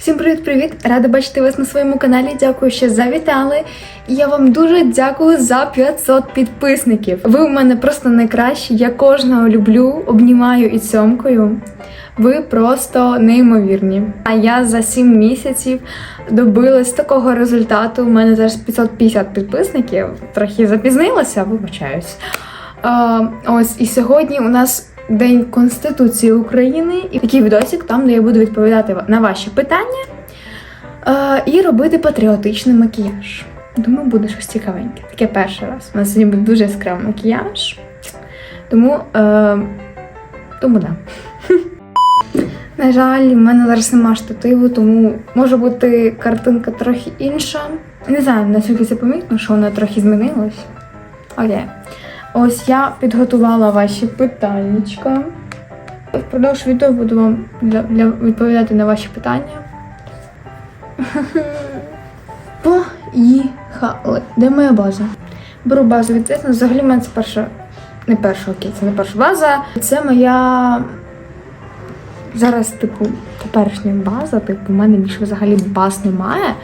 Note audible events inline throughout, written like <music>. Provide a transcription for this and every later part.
Всім привіт-привіт! Рада бачити вас на своєму каналі. Дякую, що завітали. І я вам дуже дякую за 500 підписників. Ви у мене просто найкращі. Я кожного люблю, обнімаю і цьомкою. Ви просто неймовірні. А я за 7 місяців добилась такого результату. У мене зараз 550 підписників. Трохи запізнилася, вибачаюсь. Ось і сьогодні у нас День Конституції України і такий відосик, там, де я буду відповідати на ваші питання е, і робити патріотичний макіяж. Думаю, буде щось цікавеньке. Таке перший раз. У нас сьогодні буде дуже яскравий макіяж. Тому, е, тому да. <laughs> На жаль, в мене зараз нема штативу, тому може бути картинка трохи інша. Не знаю, наскільки це помітно, що вона трохи змінилась. Окей. Ось я підготувала ваші питаннячка. Впродовж відео буду вам для, для відповідати на ваші питання. <laughs> Поїхали. Де моя база? Беру базу від Disney. Взагалі в мене це перша. Не перша, окей, це не перша база. Це моя. Зараз, типу, теперішня база, типу, у мене більше взагалі баз немає.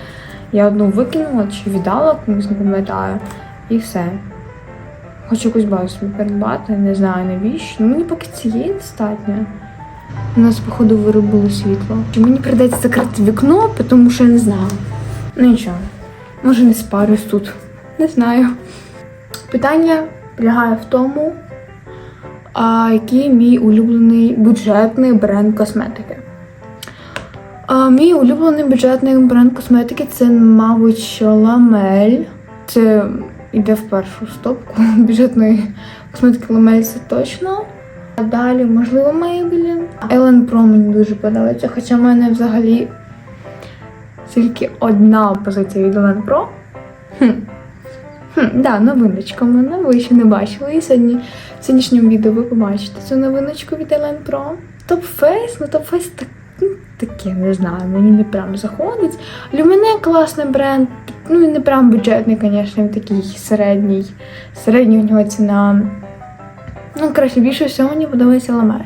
Я одну викинула чи віддала комусь, не пам'ятаю, і все. Хочу якусь базу собі придбати, не знаю навіщо. Ну мені поки цієї достатньо. У нас, походу, виробило світло. І мені прийдеться закрити вікно, тому що я не знаю. Ну нічого. Може не спарюсь тут. Не знаю. Питання полягає в тому, а який мій улюблений бюджетний бренд косметики. А, мій улюблений бюджетний бренд косметики це, мабуть, Ламель. Це йде в першу стопку <laughs> бюджетної косметики Ламель точно. А далі, можливо, Maybelline. Ellen Pro мені дуже подобається, хоча в мене взагалі тільки одна позиція від Ellen Pro. Хм. Хм, да, новиночка в мене, ви ще не бачили. І сьогодні в сьогоднішньому відео ви побачите цю новиночку від Pro. Top Face, ну Face так, таке, не знаю, мені не прям заходить. Люміне класний бренд, ну він не прям бюджетний, звісно, він такий середній. Середня у нього ціна. Ну, краще більше всього мені подобається Ламель.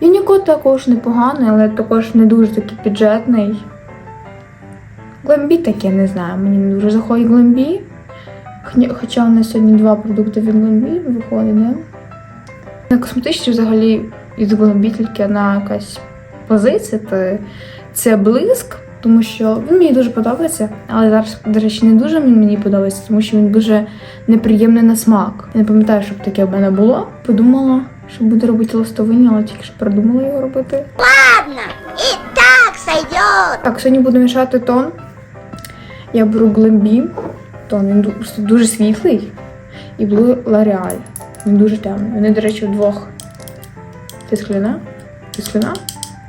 Юнікод також непоганий, але також не дуже такий бюджетний. Глембі таке не знаю, мені не дуже заходить Глембі. Хоча у нас сьогодні два продукти від Глембі виходить, не? На косметичці взагалі від Глембі тільки одна якась позиція. Це, це блиск, тому що він мені дуже подобається, але зараз, до речі, не дуже він мені подобається, тому що він дуже неприємний на смак. Я не пам'ятаю, щоб таке в мене було. Подумала, що буду робити ластовиння, але тільки що придумала його робити. Ладно, и так сойдет. Так, сьогодні буду мішати тон. Я беру Глембі. Тон він просто дуже світлий. І беру L'Oreal. Він дуже темний. Вони, до речі, вдвох. Це скляна? Це скляна?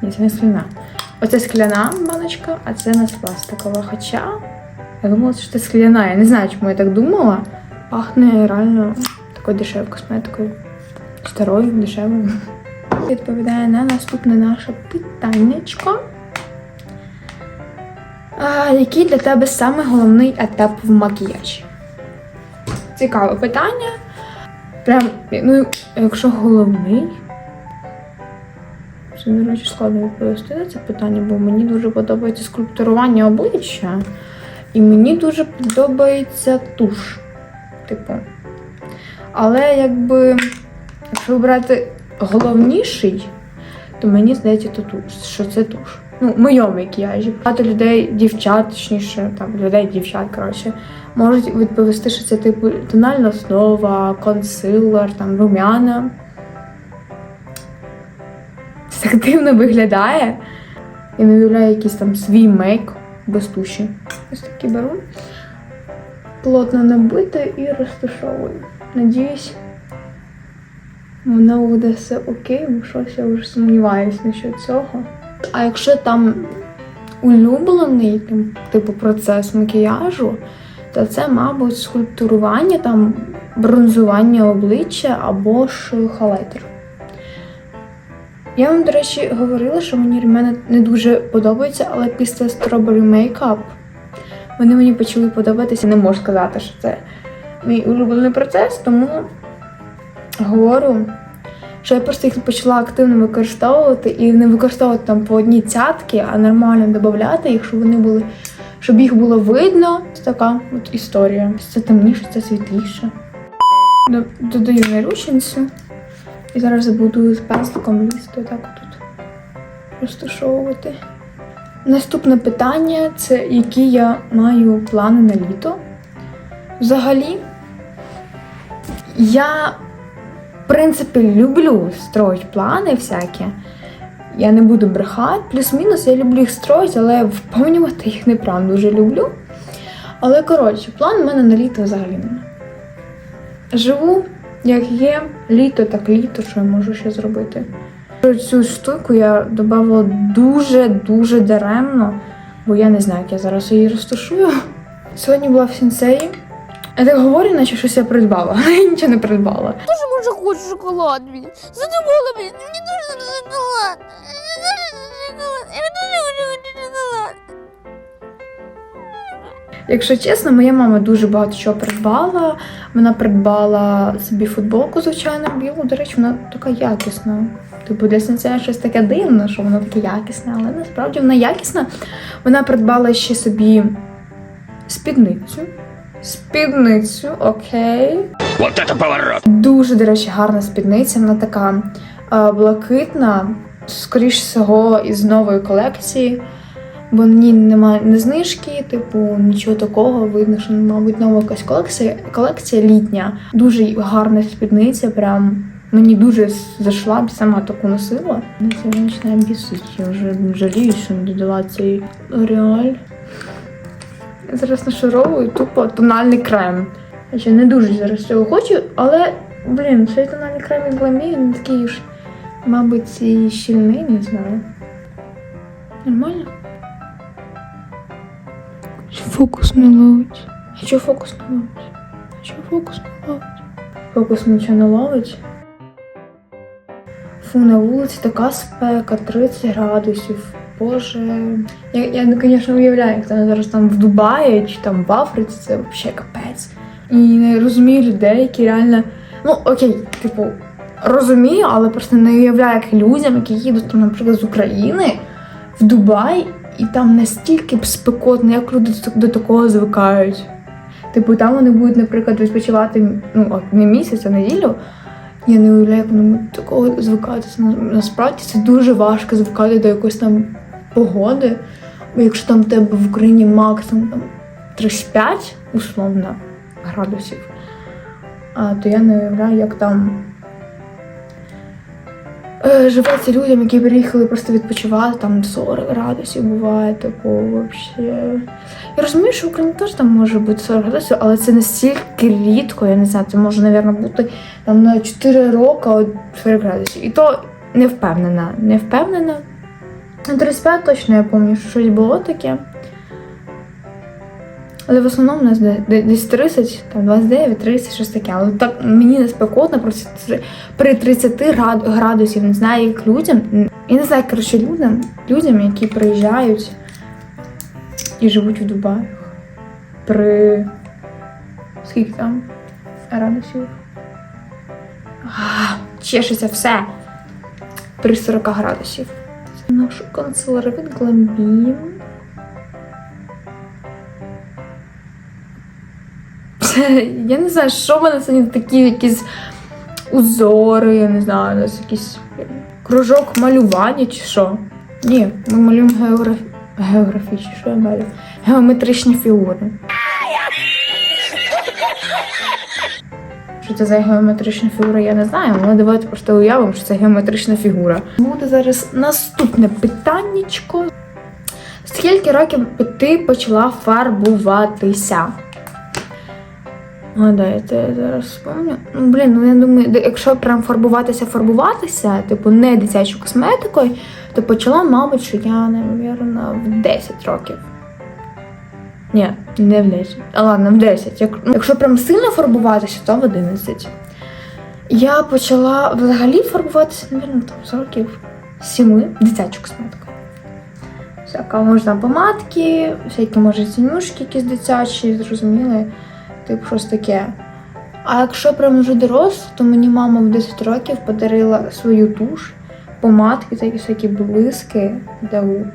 Ні, це не скляна. Оце скляна баночка, а це у нас пластикова. Хоча я думала, що це скляна. Я не знаю, чому я так думала. Пахне реально такою дешевою косметикою. Старою, дешевою. Відповідає на наступне наше питаннячко. А, який для тебе саме головний етап в макіяжі? Цікаве питання. Прям, ну, якщо головний. Це, до речі, складно відповісти на це питання, бо мені дуже подобається скульптурування обличчя. І мені дуже подобається туш. Типу. Але якби, якщо обрати головніший, то мені здається, то туш, що це туш. Ну, моєму макіяжі. Багато людей, дівчат, точніше, там людей, дівчат, коротше, можуть відповісти, що це типу тональна основа, консилер, там румяна. Так дивно виглядає. Я не уявляю якийсь там свій мейк без туші. Ось такі беру. Плотно набити і розташовую. Надіюсь, воно буде все окей, бо щось я вже сумніваюся насчет цього. А якщо там улюблений типу процес макіяжу, то це, мабуть, скульптурування, там бронзування обличчя або ж хайлайтер. Я вам, до речі, говорила, що мені румяна не дуже подобається, але після Strawberry Makeup вони мені почали подобатися. Не можу сказати, що це мій улюблений процес, тому говорю, що я просто їх почала активно використовувати і не використовувати там по одній цятки, а нормально додати їх, щоб вони були, щоб їх було видно. Це така от історія. Це темніше, це світліше. Додаю наручницю. І зараз буду з пензликом лізти так тут розташовувати. Наступне питання це які я маю плани на літо. Взагалі, я, в принципі, люблю строїти плани всякі. Я не буду брехати. Плюс-мінус, я люблю їх строїти, але вповнювати їх не прям дуже люблю. Але коротше, план у мене на літо взагалі немає. Живу, як є, літо так літо, що я можу ще зробити. Цю штуку я додавала дуже-дуже даремно, бо я не знаю, як я зараз її розташую. Сьогодні була в сенсеї. Я так говорю, наче щось я придбала, але <laughs> я нічого не придбала. Дуже може хочу шоколад, блін. Задумала. Мені. Мені дуже шоколад. Якщо чесно, моя мама дуже багато чого придбала. Вона придбала собі футболку, звичайно, білу. До речі, вона така якісна. Типу, для сенсея щось таке дивне, що вона таке якісне, але насправді вона якісна. Вона придбала ще собі спідницю. Спідницю, окей. Вот это поворот! Дуже, до речі, гарна спідниця. Вона така е, блакитна, скоріш всього, із нової колекції. Бо в ній немає не знижки, типу, нічого такого. Видно, що, мабуть, нова якась колекція, колекція літня. Дуже гарна спідниця, прям мені дуже зайшла, б сама таку носила. Мене Це починає бісити. Я вже жалію, що не додала цей реаль. Я зараз нашаровую тупо тональний крем. Я не дуже зараз цього хочу, але, блін, цей тональний крем від Glamі, він такий ж, мабуть, і щільний, не знаю. Нормально? Фокус не ловить. А чого фокус не ловить? А чого фокус не ловить? Фокус нічого не ловить. Фу, на вулиці така спека, 30 градусів. Боже. Я, я звісно, уявляю, як там зараз там в Дубаї чи там в Африці, це взагалі капець. І не розумію людей, які реально. Ну, окей, типу, розумію, але просто не уявляю, як людям, які їдуть там, наприклад, з України в Дубай, і там настільки спекотно, як люди до такого звикають. Типу, там вони будуть, наприклад, відпочивати ну, не місяць, а неділю. Я не уявляю, як вони до такого звикатися. Насправді це дуже важко звикати до якоїсь там погоди. Бо якщо там в тебе в Україні максимум там 35, условно, градусів, то я не уявляю, як там живеться людям, які приїхали просто відпочивати, там 40 градусів буває, типу, взагалі. Я розумію, що в Україні теж там може бути 40 градусів, але це настільки рідко, я не знаю, це може, мабуть, бути там на 4 роки от 40 градусів. І то не впевнена, не впевнена. На 35 точно я пам'ятаю, що щось було таке. Але в основному у нас де- де- десь 30, там 29, 30, щось таке. Але так мені не спекотно, просто при 30 градусів, не знаю, як людям. Я не знаю, коротше, людям, людям, які приїжджають і живуть в Дубаях. При скільки там градусів? Чешеться все. При 40 градусів. Нашу канцеляру від Це, <laughs> я не знаю, що в мене сьогодні такі якісь узори, я не знаю, у нас якийсь кружок малювання чи що. Ні, ми малюємо географ... географічні, що я малюю? Геометричні фігури. Що це за геометрична фігура, я не знаю, але давайте просто уявимо, що це геометрична фігура. Буде зараз наступне питаннячко. Скільки років ти почала фарбуватися? Гадаєте, я це зараз спомню. Ну, блін, ну я думаю, якщо прям фарбуватися, фарбуватися, типу не дитячою косметикою, то почала, мабуть, що я, напевно, в 10 років. Ні, не в 10. А ладно, в 10. Як, ну, якщо прям сильно фарбуватися, то в 11. Я почала взагалі фарбуватися, напевно, там з років 7 дитячу косметику. Всяка можна помадки, всякі може тінюшки якісь дитячі, зрозуміли, типу щось таке. А якщо прям вже доросла, то мені мама в 10 років подарила свою туш, помадки, такі всякі блиски для губ.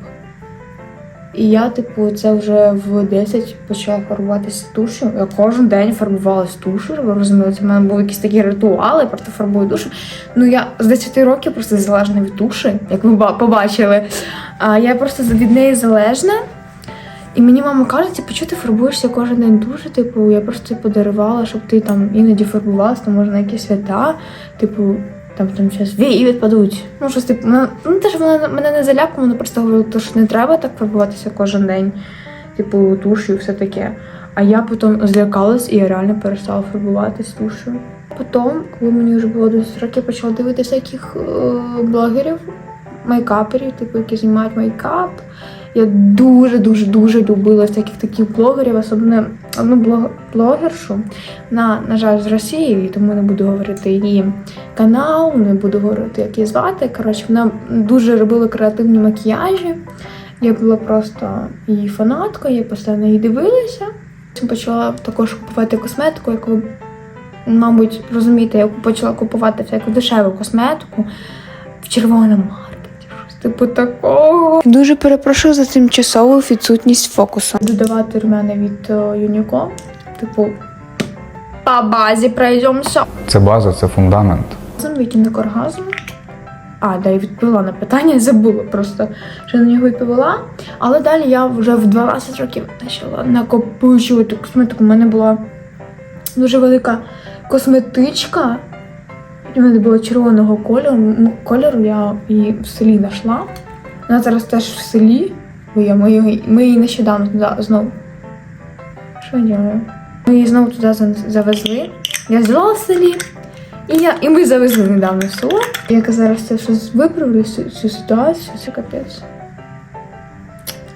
І я, типу, це вже в 10 почала фарбуватися тушу. Я кожен день фарбувалась тушу, ви розумієте, в мене був якийсь такий ритуал, я просто фарбую душу. Ну я з 10 років просто залежна від туші, як ви ба- побачили. А я просто від неї залежна. І мені мама каже, типу, чого ти фарбуєшся кожен день дуже? Типу, я просто типу, дарувала, щоб ти там іноді фарбувалася, там може на якісь свята, типу, там там зараз вії відпадуть. Ну, щось типу, ну, ну теж вона мене не залякала, вона просто говорила, що не треба так фарбуватися кожен день, типу, тушу і все таке. А я потім злякалась і я реально перестала фарбуватись тушою. Потім, коли мені вже було 10 років, я почала дивитися яких е, блогерів, мейкаперів, типу, які знімають мейкап. Я дуже дуже дуже любила всяких таких блогерів, особливо одну блогершу. Вона, на жаль, з Росії, тому не буду говорити її канал, не буду говорити, як її звати. Коротше, вона дуже робила креативні макіяжі. Я була просто її фанаткою, я постійно її дивилася. Почала також купувати косметику, як ви, мабуть, розумієте, я почала купувати всяку дешеву косметику в червоному типу такого. Дуже перепрошую за тимчасову відсутність фокусу. Додавати румяна від Юніко. Типу, по базі пройдемося. Це база, це фундамент. Оргазм, відтінок оргазму. А, да, і відповіла на питання, <laughs> забула просто, що на нього відповіла. Але далі я вже в 12 років почала накопичувати косметику. У мене була дуже велика косметичка. В мене була червоного кольору. М, кольору я її в селі знайшла. Вона зараз теж в селі. Бо я, ми, її- ми її нещодавно туди знову. Що я делаю? Ми її знову туди завезли. Я взяла в селі. І, я, і ми завезли недавно в село. Як я зараз це щось виправлю, цю, ситуацію, це капець.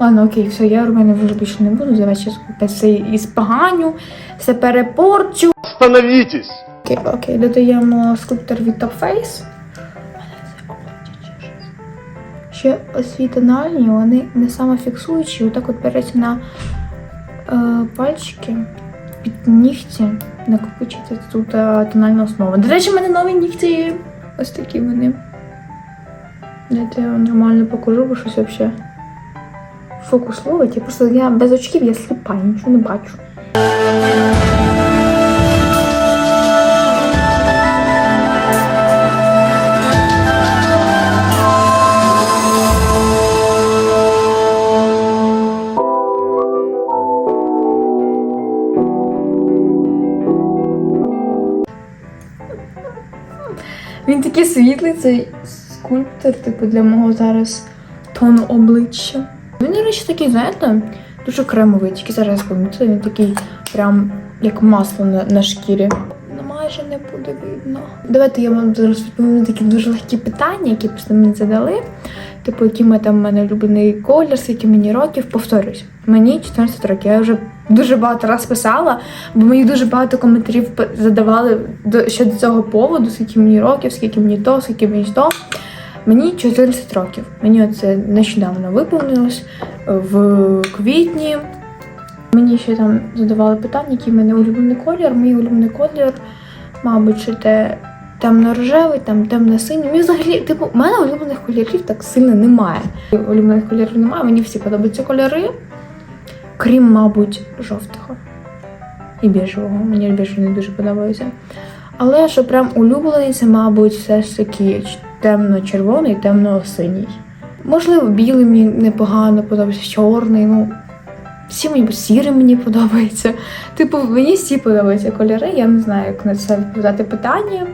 Ладно, окей, все, я румяни вже більше не буду. Зараз купити все і споганю, все перепорчу. Остановитесь! Окей, окей, додаємо скульптор від Top Face. Ще осві тональні, вони не самофіксуючі, отак от береться на е, пальчики під нігті, накопичиться тут е, тональна основа. До речі, в мене нові нігті. Ось такі вони. Дайте я вам нормально покажу, бо щось взагалі фокус ловить. Я просто я без очків, я сліпа, нічого не бачу. Він такий світлий, цей скульптор, типу, для мого зараз тону обличчя. Він, до речі, такий, знаєте, дуже кремовий, тільки зараз помітила, він такий прям як масло на, на шкірі. Ну, майже не буде видно. Давайте я вам зараз відповім на такі дуже легкі питання, які просто мені задали. Типу, який ми там в мене улюблений колір, скільки мені років. Повторюсь, мені 14 років. Я вже дуже багато раз писала, бо мені дуже багато коментарів задавали до щодо цього поводу, скільки мені років, скільки мені то, скільки мені то. Мені 14 років. Мені це нещодавно виповнилось е, в квітні. Мені ще там задавали питання, який в мене улюблений колір. Мій улюблений колір, мабуть, те темно-рожевий, там темно-синій. Мені взагалі, типу, в мене улюблених кольорів так сильно немає. Улюблених кольорів немає, мені всі подобаються кольори, крім, мабуть, жовтого і біжевого. Мені біжевий не дуже подобається. Але що прям улюблений, це, мабуть, все ж таки темно-червоний, темно-синій. Можливо, білий мені непогано подобається, чорний, ну. Всі мені сірий мені подобається. Типу, мені всі подобаються кольори. Я не знаю, як на це відповідати питання.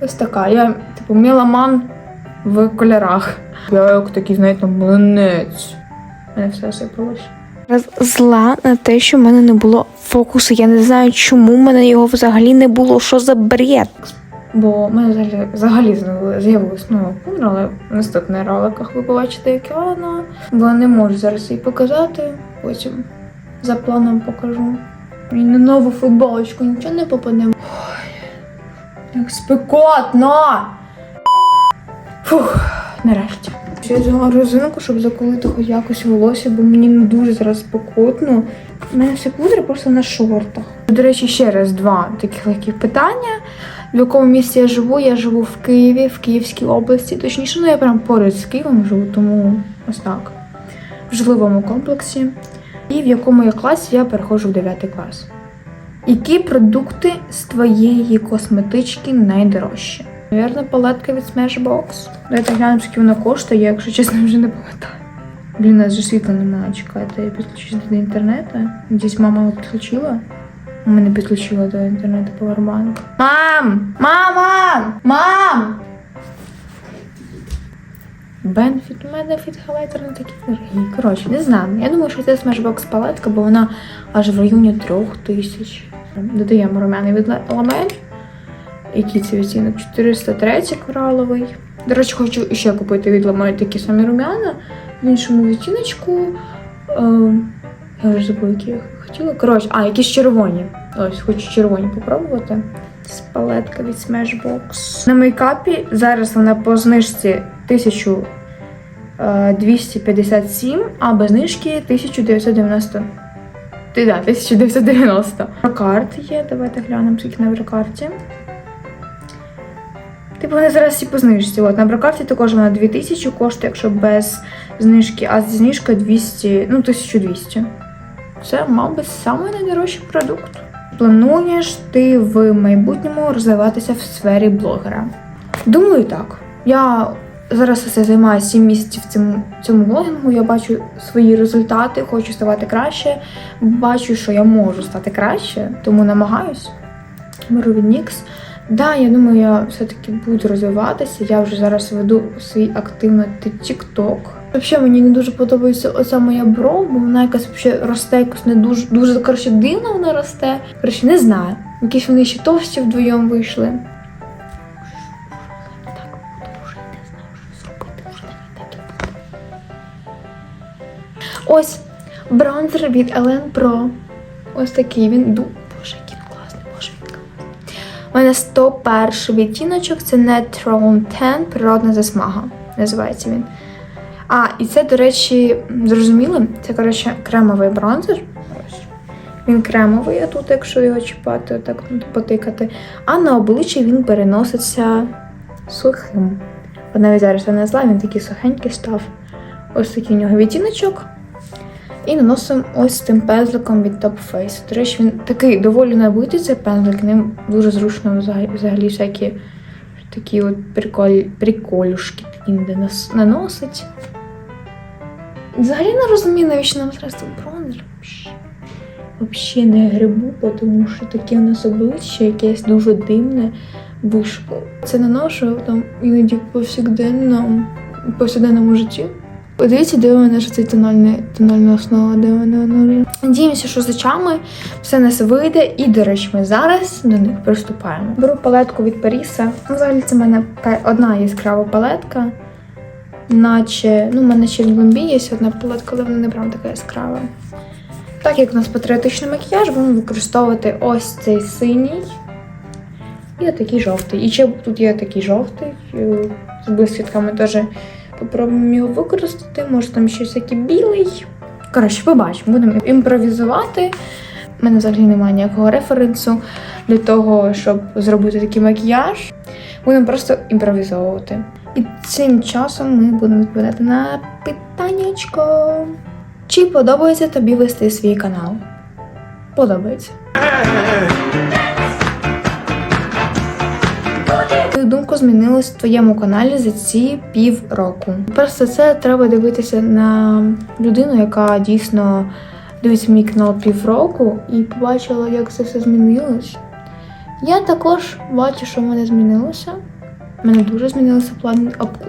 Ось така. Я, типу, меломан в кольорах. Я як такий, знаєте, млинець. У мене все осипалось. зла на те, що в мене не було фокусу. Я не знаю, чому в мене його взагалі не було. Що за бред? Бо в мене взагалі, взагалі з'явилась- з'явилась нова пудра, але в наступних роликах ви побачите, яка вона. Бо я не можу зараз її показати. Потім за планом покажу. І на нову футболочку нічого не попаде. Як спекотно! Фух, нарешті. Я взяла резинку, щоб заколити хоч якось волосся, бо мені не дуже зараз спекотно. У мене все пудри просто на шортах. До речі, ще раз два таких легких питання. В якому місті я живу? Я живу в Києві, в Київській області. Точніше, ну я прям поряд з Києвом живу, тому ось так. В житловому комплексі. І в якому я класі я переходжу в 9 клас. Які продукти з твоєї косметички найдорожчі? Навірно, палетка від Smashbox. Давайте глянемо, скільки вона коштує, я, якщо чесно, вже не пам'ятаю. Блін, у нас же світла немає, чекайте, я підключусь до інтернету. Десь мама його підключила. Мене підключила до інтернету Powerbank. Мам! Мама! Мам! Бенефіт, у мене фітхалайтер не такий дорогий. Коротше, не знаю. Я думаю, що це Smashbox палетка, бо вона аж в районі трьох тисяч. Додаємо румяний від ламель. Який це відтінок? 403 кораловий. До речі, хочу ще купити від ламель такі самі румяна в іншому відтіночку. Е, я вже забула, які я хотіла. Коротше, а, якісь червоні. Ось, хочу червоні попробувати. З палетка від Smashbox. На мейкапі зараз вона по знижці 1257, а без знижки 1990. Ти да, 1990. Брокарт є. Давайте глянемо, скільки на брокарті. Типу вони зараз всі по знижці. От на брокарті також вона 2000 коштує, якщо без знижки, а зі знижкою 200, ну 1200. Це, мабуть, найдорожчий продукт. Плануєш ти в майбутньому розвиватися в сфері блогера? Думаю, так. Я зараз це займаю 7 місяців в цьому, блогінгу. Я бачу свої результати, хочу ставати краще. Бачу, що я можу стати краще, тому намагаюсь. Беру від NYX. Да, я думаю, я все-таки буду розвиватися. Я вже зараз веду свій активно TikTok. Взагалі мені не дуже подобається оця моя бров, бо вона якась взагалі росте, якось не дуже дуже коротше, дивно вона росте. Коротше, не знаю. Якісь вони ще товсті вдвоєм вийшли. Ось бронзер від Ellen Pro. Ось такий він. Боже, який він класний, боже, він класний. У мене 101 відтіночок, це Natural Tan, природна засмага. Називається він. А, і це, до речі, зрозуміли, це, коротше, кремовий бронзер. Він кремовий, а тут, якщо його чіпати, отак ну, потикати. А на обличчі він переноситься сухим. От навіть зараз я не зла, він такий сухенький став. Ось такий у нього відтіночок. І наносимо ось цим пензликом від Top Face. До речі, він такий доволі набитий цей пензлик, ним дуже зручно взагалі, всякі такі от приколь, приколюшки нас наносить. Взагалі не розумію, навіщо нам зараз бронзер. Взагалі не грибу, тому що таке у нас обличчя якесь дуже димне вийшло. Це наношу там іноді в повсякденному житті. Подивіться, де мене ж цей тональний, тональна основа, де вона вона вже. Надіємося, що з очами все нас вийде. І, до речі, ми зараз до них приступаємо. Беру палетку від Паріса. Ну, Взагалі це в мене одна яскрава палетка. Наче, ну, в мене ще в Блумбі є одна палетка, але вона не прям така яскрава. Так як у нас патріотичний макіяж, будемо використовувати ось цей синій і такий жовтий. І ще тут є такий жовтий е, з блискітками теж попробуємо його використати. Може там ще всякий білий. Коротше, побачимо, будемо імпровізувати. У мене взагалі немає ніякого референсу для того, щоб зробити такий макіяж. Будемо просто імпровізовувати. І цим часом ми будемо відповідати на питаннячко. Чи подобається тобі вести свій канал? Подобається. <laughs> думку змінилось в твоєму каналі за ці півроку. Просто це треба дивитися на людину, яка дійсно дивиться мій канал півроку і побачила, як це все змінилось. Я також бачу, що в мене змінилося. У мене дуже змінилися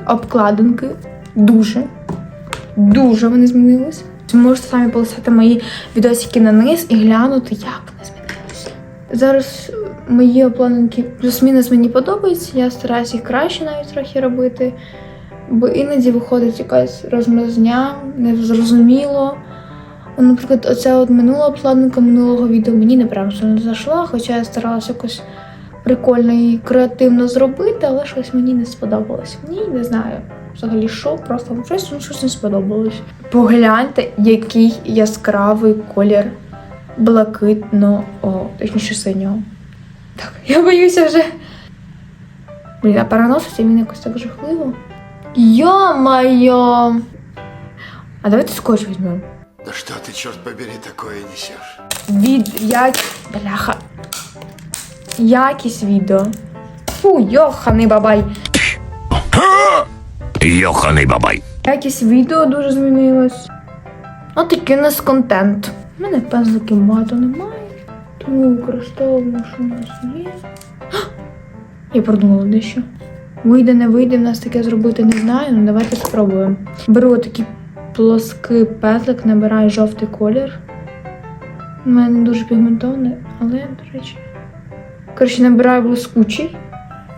обкладинки. Дуже. Дуже вони змінилися. Можете самі полисати мої відосики на низ і глянути, як вони змінилися. Зараз мої обкладинки плюс-мінус мені подобаються. Я стараюся їх краще навіть трохи робити. Бо іноді виходить якась розмазня, незрозуміло. Наприклад, оця от минула обкладинка минулого відео мені не прям не зайшла, хоча я старалася якось прикольно і креативно зробити, але щось мені не сподобалось. Мені не знаю. взагалі що, просто щось, щось не сподобалось. Погляньте, який яскравий колір блакитного, точніше синього. Так, я боюся вже. Блін, а переноситься він якось так жахливо. Йо-моє! А давайте скотч візьмемо. Да что ты, черт побери, такое несешь? Від як. Бляха. Якість відео. Фу, йоханий бабай. Йоханий бабай. Якість відео дуже змінилась. От такий у нас контент. У мене пензликів багато немає. Тому використовуємо, що у нас є. <gasps> Я продумала дещо. Вийде, не вийде, в нас таке зробити не знаю, ну давайте спробуємо. Беру такий плоский пензлик, набираю жовтий колір. У мене дуже пігментований, але, до речі. Коротше, набираю блискучий,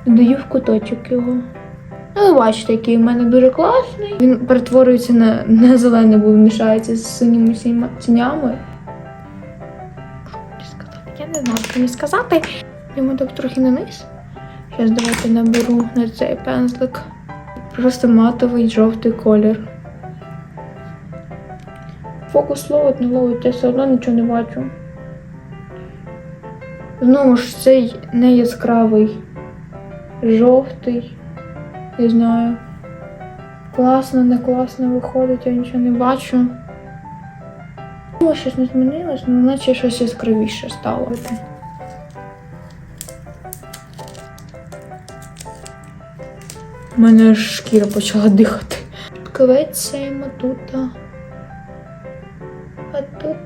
додаю в куточок його. Ну, бачите, який в мене дуже класний. Він перетворюється на, на зелений, бо мішається з синіми сіма- Я не знаю, що мені сказати. Йому так трохи на низ. Зараз давайте наберу на цей пензлик. Просто матовий жовтий колір. Фокус ловить, не ловить, я все одно нічого не бачу. Знову ж цей не яскравий жовтий. Не знаю. Класно, не класно виходить, я нічого не бачу. Щось не змінилось, ну наче щось яскравіше стало. У мене аж шкіра почала дихати. Квецяємо тут. А тут.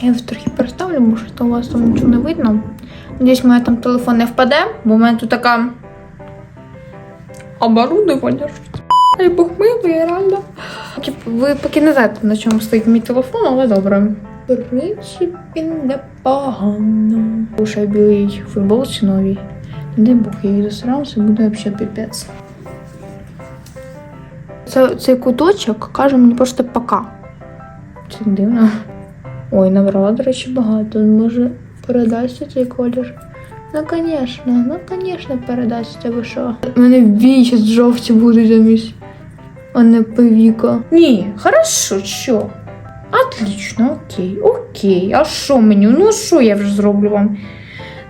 Я вас трохи переставлю, бо що у вас там нічого не видно. Надіюсь, моя там телефон не впаде, бо в мене тут така оборудовання. Ай Бог милий, реально. Типу, Ви поки не знаєте, на чому стоїть мій телефон, але добре. В принципі, непогано. Лише білій футболці новій. Не дай Бог, я її засрався, буде взагалі піпець. Це, цей куточок каже мені просто пока. Це дивно. Ой, набрала, до речі, багато. Може, передасться цей колір? Ну, конечно, ну, конечно, передасться, ви що. У мене вічі жовті будуть замість, а не повіка. Ні, хорошо, що? Отлично, окей, окей. А що мені? Ну що я вже зроблю вам?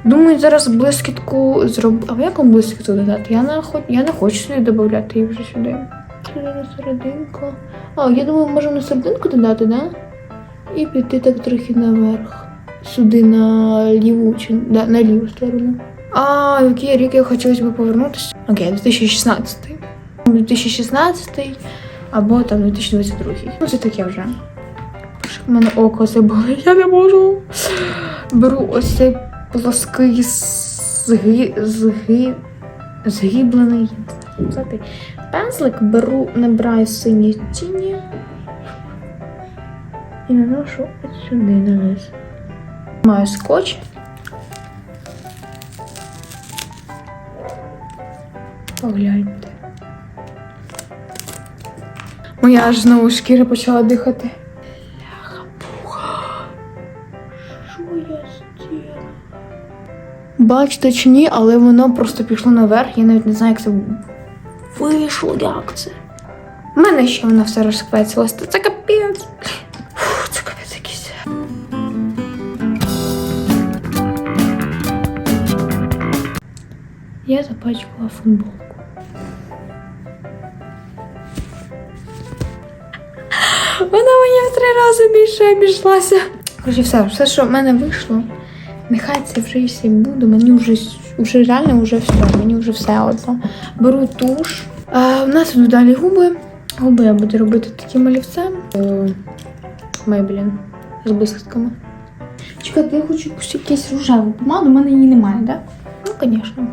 Думаю, зараз блискітку зроблю. А як вам блискітку додати? Я не, хо... я не хочу сюди додати її вже сюди. Сюди на серединку. А, я думаю, можемо на серединку додати, да? І піти так трохи наверх. Сюди на ліву чи да, на ліву сторону. А, в який рік я хотілося б повернутися? Окей, 2016. 2016 або там 2022. Ну, це таке вже. У мене око заболить, я не можу. Беру ось цей плоский зги, зги, згиблений пензлик, беру, набираю сині тіні і наношу ось сюди наниз. Маю скотч. Погляньте. Моя аж знову шкіра почала дихати. Ляха-пуха. Що я зробила? Бачите чи ні, але воно просто пішло наверх. Я навіть не знаю, як це вийшло, як це. У мене ще воно все розквецилось. Це капець. Фу, це капець якийсь. Я запачкала футболку. Три рази більше обійшлася. Короче, все, все, що в мене вийшло, нехай це вже і буде. Мені вже, вже реально вже все. Мені вже все одно. Беру туш. А, у нас тут далі губи. Губи я буду робити таким олівцем. Е, Мейблін з блискітками. Чекайте, я хочу якусь рожеву помаду, у мене її немає, так? Ну, звісно.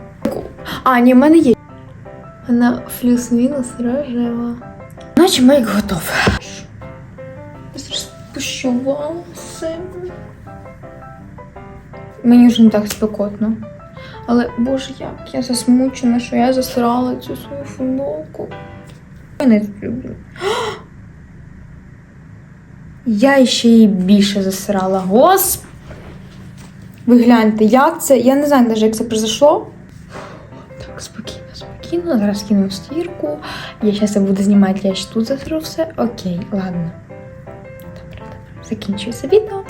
А, ні, в мене є. Вона плюс-мінус рожева. Наче мейк готов. Волоси. Мені вже не так спекотно. Але боже, як я засмучена, що я засрала цю свою футболку. Я не люблю. <gasps> Я ще її більше засрала. Гос. Ви гляньте, як це? Я не знаю навіть, як це произошло. Так, спокійно, спокійно. зараз скину в стірку. Я зараз буду знімати, я ж тут затру все. Окей, ладно. Закінчується відео.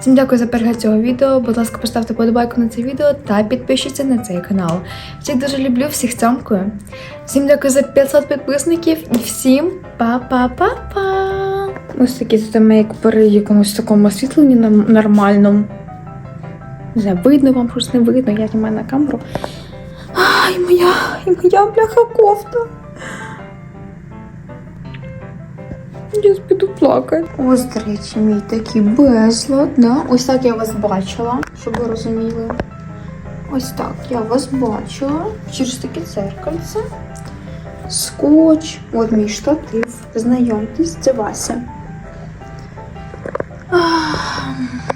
Всім дякую за перегляд цього відео. Будь ласка, поставте подобайку на це відео та підпишіться на цей канал. Всіх дуже люблю, всіх цьомкую. Всім дякую за 500 підписників і всім па-па-па-па! Ось такі тут мейк при якомусь такому освітленні нормальному. Не знаю, видно вам щось не видно, я знімаю на камеру. Ай, моя, і моя бляха кофта. Я піду плакати. Ось, до речі, мій такий безлад. Да? Ось так я вас бачила, щоб ви розуміли. Ось так я вас бачила через таке дзеркальце. Скотч. От мій штатив. Знайомтесь, це Вася. Ах.